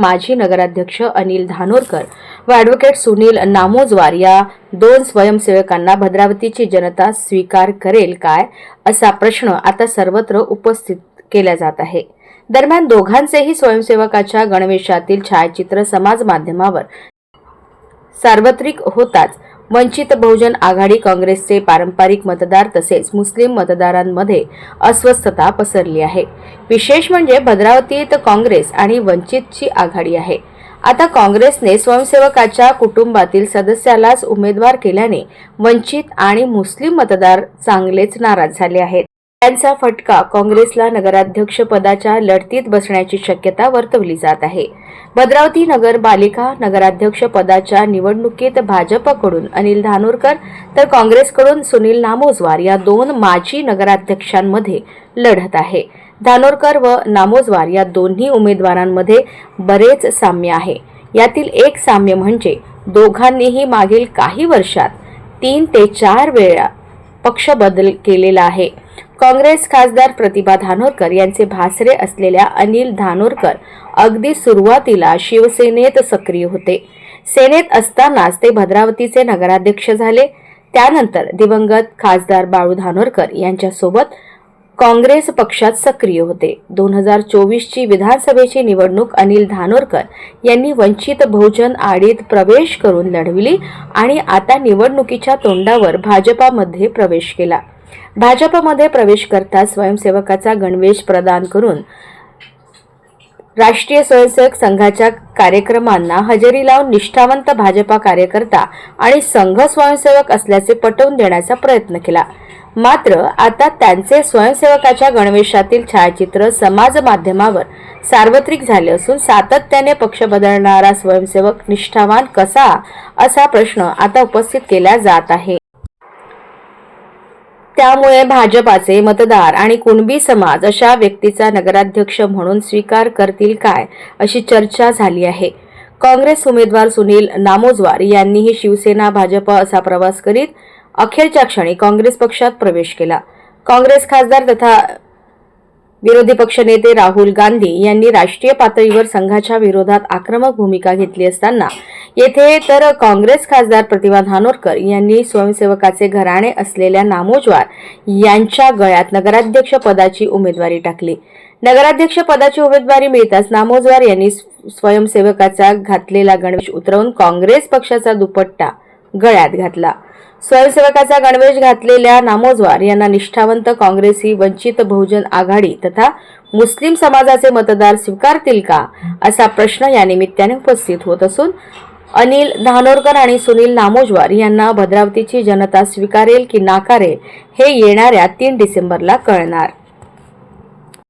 माजी नगराध्यक्ष अनिल धानोरकर व ॲडव्होकेट सुनील नामोजवार या दोन स्वयंसेवकांना भद्रावतीची जनता स्वीकार करेल काय असा प्रश्न आता सर्वत्र उपस्थित केला जात आहे. दरम्यान दोघांचेही स्वयंसेवकाच्या गणवेशातील छायाचित्र समाज माध्यमावर सार्वत्रिक होताच वंचित बहुजन आघाडी काँग्रेसचे पारंपरिक मतदार तसेच मुस्लिम मतदारांमध्ये अस्वस्थता पसरली आहे. विशेष म्हणजे भद्रावतीत काँग्रेस आणि वंचितची आघाडी आहे. आता काँग्रेसने स्वयंसेवकाच्या कुटुंबातील सदस्यालाच उमेदवार केल्याने वंचित आणि मुस्लिम मतदार चांगलेच नाराज झाले आहेत. त्यांचा फटका काँग्रेसला नगराध्यक्ष पदाच्या लढतीत बसण्याची शक्यता वर्तवली जात आहे. भद्रावती नगरपालिका नगराध्यक्ष पदाच्या निवडणुकीत भाजपकडून अनिल धानोरकर तर काँग्रेसकडून सुनील नामोजवार या दोन माजी नगराध्यक्षांमध्ये लढत आहे. धानोरकर व नामोजवार या दोन्ही उमेदवारांमध्ये बरेच साम्य आहे. यातील एक साम्य म्हणजे दोघांनीही मागील काही वर्षात तीन ते चार वेळा पक्ष बदल केलेला आहे. काँग्रेस खासदार प्रतिभा धानोरकर यांचे भासरे असलेल्या अनिल धानोरकर अगदी सुरुवातीला शिवसेनेत सक्रिय होते. सेनेत असतानाच ते भद्रावतीचे नगराध्यक्ष झाले. त्यानंतर दिवंगत खासदार बाळू धानोरकर यांच्यासोबत काँग्रेस पक्षात सक्रिय होते. दोन हजार चोवीसची विधानसभेची निवडणूक अनिल धानोरकर यांनी वंचित बहुजन आडीत प्रवेश करून लढविली आणि आता निवडणुकीच्या तोंडावर भाजपामध्ये प्रवेश केला. भाजपमध्ये प्रवेश करता स्वयंसेवकाचा गणवेश प्रदान करून राष्ट्रीय स्वयंसेवक संघाच्या कार्यक्रमांना हजेरी लावून निष्ठावंत भाजपा कार्यकर्ता आणि संघ स्वयंसेवक असल्याचे पटवून देण्याचा प्रयत्न केला. मात्र आता त्यांचे स्वयंसेवकाच्या गणवेशातील छायाचित्र समाज माध्यमावर सार्वत्रिक झाले असून सातत्याने पक्ष बदलणारा स्वयंसेवक निष्ठावान कसा असा प्रश्न आता उपस्थित केला जात आहे. त्यामुळे भाजपाचे मतदार आणि कुणबी समाज अशा व्यक्तीचा नगराध्यक्ष म्हणून स्वीकार करतील काय अशी चर्चा झाली आहे. काँग्रेस उमेदवार सुनील नामोजवार यांनीही शिवसेना भाजप असा प्रवास करीत अखेरच्या क्षणी काँग्रेस पक्षात प्रवेश केला. काँग्रेस खासदार तथा विरोधी पक्षनेते राहुल गांधी यांनी राष्ट्रीय पातळीवर संघाच्या विरोधात आक्रमक भूमिका घेतली असताना येथे तर काँग्रेस खासदार प्रतिभा धानोरकर यांनी स्वयंसेवकाचे घराणे असलेल्या नामोजवार यांच्या गळ्यात नगराध्यक्ष पदाची उमेदवारी टाकली. नगराध्यक्ष पदाची उमेदवारी मिळताच नामोजवार यांनी स्वयंसेवकाचा घातलेला गणवेश उतरवून काँग्रेस पक्षाचा दुपट्टा गळ्यात घातला. स्वयंसेवकाचा गणवेश घातलेल्या नामोजवार यांना निष्ठावंत काँग्रेसी वंचित बहुजन आघाडी तथा मुस्लिम समाजाचे मतदार स्वीकारतील का असा प्रश्न या निमित्ताने उपस्थित होत असून अनिल धानोरकर आणि सुनील नामोजवार यांना भद्रावतीची जनता स्वीकारेल की नाकारेल हे येणाऱ्या तीन डिसेंबरला कळणार.